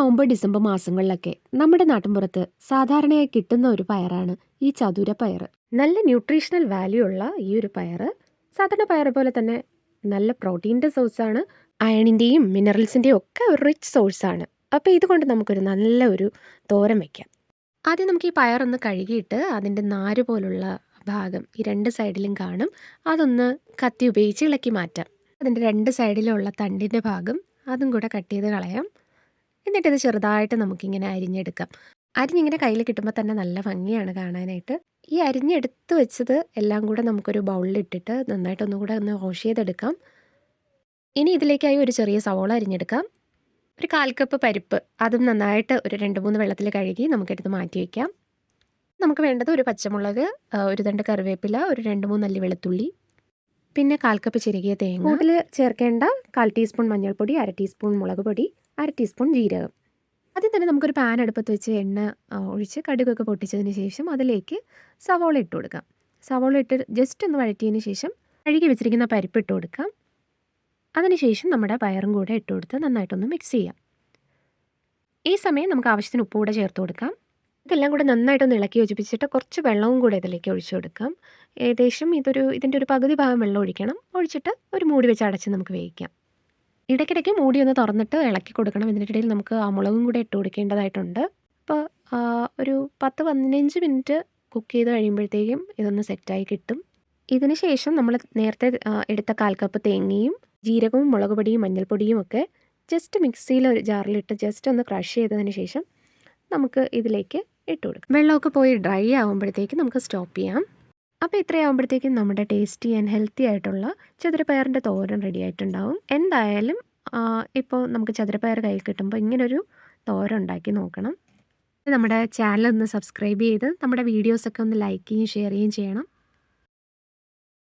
November December മാസങ്ങളിലൊക്കെ നമ്മുടെ നാട്ടിൻപുറത്ത് സാധാരണയായി കിട്ടുന്ന ഒരു പയറാണ് ഈ ചതുര പയർ നല്ല ന്യൂട്രീഷണൽ വാല്യൂ ഉള്ള ഈ ഒരു പയർ സാധാരണ പയർ പോലെ തന്നെ നല്ല പ്രോട്ടീന്റെ സോഴ്സാണ് അയണിന്റെയും മിനറൽസിന്റെയും ഒക്കെ ഒരു റിച്ച് സോഴ്സാണ് അപ്പോൾ ഇതുകൊണ്ട് നമുക്കൊരു നല്ല ഒരു തോരൻ വയ്ക്കാം ആദ്യം നമുക്ക് ഈ പയറൊന്ന് കഴുകിയിട്ട് അതിന്റെ നാര് പോലുള്ള ഭാഗം ഈ രണ്ട് സൈഡിലും കാണും. അതൊന്ന് കത്തി ഉപയോഗിച്ച് ഇളക്കി മാറ്റാം. അതിന്റെ രണ്ട് സൈഡിലുള്ള തണ്ടിന്റെ ഭാഗം അതും കൂടെ കട്ട് ചെയ്ത് കളയാം. എന്നിട്ടിത് ചെറുതായിട്ട് നമുക്കിങ്ങനെ അരിഞ്ഞെടുക്കാം. അരിഞ്ഞിങ്ങനെ കയ്യിൽ കിട്ടുമ്പോൾ തന്നെ നല്ല ഭംഗിയാണ് കാണാനായിട്ട്. ഈ അരിഞ്ഞെടുത്ത് വെച്ചത് എല്ലാം കൂടെ നമുക്കൊരു ബൗളിലിട്ടിട്ട് നന്നായിട്ടൊന്നും കൂടെ ഒന്ന് വാഷ് ചെയ്തെടുക്കാം. ഇനി ഇതിലേക്കായി ഒരു ചെറിയ സവോള അരിഞ്ഞെടുക്കാം. ഒരു കാൽ കപ്പ് പരിപ്പ് അതും നന്നായിട്ട് ഒരു രണ്ട് മൂന്ന് വെള്ളത്തിൽ കഴുകി നമുക്കെടുത്ത് മാറ്റി വയ്ക്കാം നമുക്ക് വേണ്ടത് ഒരു പച്ചമുളക് ഒരു തണ്ട് കറിവേപ്പില ഒരു രണ്ട് മൂന്ന് അല്ലി വെളുത്തുള്ളി പിന്നെ കാൽ കപ്പ് ചിരകിയ തേങ്ങ. കൂടുതൽ ചേർക്കേണ്ട കാൽ ടീസ്പൂൺ മഞ്ഞൾപ്പൊടി അര ടീസ്പൂൺ മുളക് പൊടി അര ടീസ്പൂൺ ജീരകം. ആദ്യം തന്നെ നമുക്കൊരു പാൻ അടുപ്പത്ത് വെച്ച് എണ്ണ ഒഴിച്ച് കടുകൊക്കെ പൊട്ടിച്ചതിന് ശേഷം അതിലേക്ക് സവോള ഇട്ട് കൊടുക്കാം. സവോള ഇട്ട് ജസ്റ്റ് ഒന്ന് വഴറ്റിയതിന് ശേഷം കഴുകി വെച്ചിരിക്കുന്ന പരിപ്പ് ഇട്ട് കൊടുക്കാം. അതിനുശേഷം നമ്മുടെ പയറും കൂടെ ഇട്ട് കൊടുത്ത് നന്നായിട്ടൊന്ന് മിക്സ് ചെയ്യാം. ഈ സമയം നമുക്ക് ആവശ്യത്തിന് ഉപ്പ് കൂടെ ചേർത്ത് കൊടുക്കാം. ഇതെല്ലാം കൂടെ നന്നായിട്ടൊന്ന് ഇളക്കി യോജിപ്പിച്ചിട്ട് കുറച്ച് വെള്ളവും കൂടെ ഇതിലേക്ക് ഒഴിച്ചു കൊടുക്കാം. ഏകദേശം ഇതൊരു ഇതിന്റെ ഒരു പകുതി ഭാഗം വെള്ളം ഒഴിക്കണം. ഒഴിച്ചിട്ട് ഒരു മൂടി വെച്ച് അടച്ച് നമുക്ക് വേവിക്കാം. ഇടയ്ക്കിടയ്ക്ക് മൂടി ഒന്ന് തുറന്നിട്ട് ഇളക്കി കൊടുക്കണം. ഇതിനിടയിൽ നമുക്ക് ആ മുളകും കൂടെ ഇട്ട് കൊടുക്കേണ്ടതായിട്ടുണ്ട്. അപ്പോൾ ഒരു പത്ത് പതിനഞ്ച് മിനിറ്റ് കുക്ക് ചെയ്ത് കഴിയുമ്പോഴത്തേക്കും ഇതൊന്ന് സെറ്റായി കിട്ടും. ഇതിന് ശേഷം നമ്മൾ നേരത്തെ എടുത്ത കാൽ കപ്പ് തേങ്ങയും ജീരകവും മുളക് പൊടിയും മഞ്ഞൾപ്പൊടിയും ഒക്കെ ജസ്റ്റ് മിക്സിയിൽ ഒരു ജാറിലിട്ട് ജസ്റ്റ് ഒന്ന് ക്രഷ് ചെയ്തതിന് ശേഷം നമുക്ക് ഇതിലേക്ക് ഇട്ട് കൊടുക്കാം. വെള്ളമൊക്കെ പോയി ഡ്രൈ ആകുമ്പോഴത്തേക്ക് നമുക്ക് സ്റ്റോപ്പ് ചെയ്യാം. അപ്പോൾ ഇത്രയാകുമ്പോഴത്തേക്കും നമ്മുടെ ടേസ്റ്റി ആൻഡ് ഹെൽത്തി ആയിട്ടുള്ള ചതുരപ്പയറിന്റെ തോരൻ റെഡി ആയിട്ടുണ്ടാവും. എന്തായാലും ഇപ്പോൾ നമുക്ക് ചതുരപ്പയർ കയ്യിൽ കിട്ടുമ്പോൾ ഇങ്ങനൊരു തോരൻ ഉണ്ടാക്കി നോക്കണം. നമ്മുടെ ചാനൽ ഒന്ന് സബ്സ്ക്രൈബ് ചെയ്ത് നമ്മുടെ വീഡിയോസൊക്കെ ഒന്ന് ലൈക്ക് ചെയ്യുകയും ഷെയർ ചെയ്യുകയും ചെയ്യണം.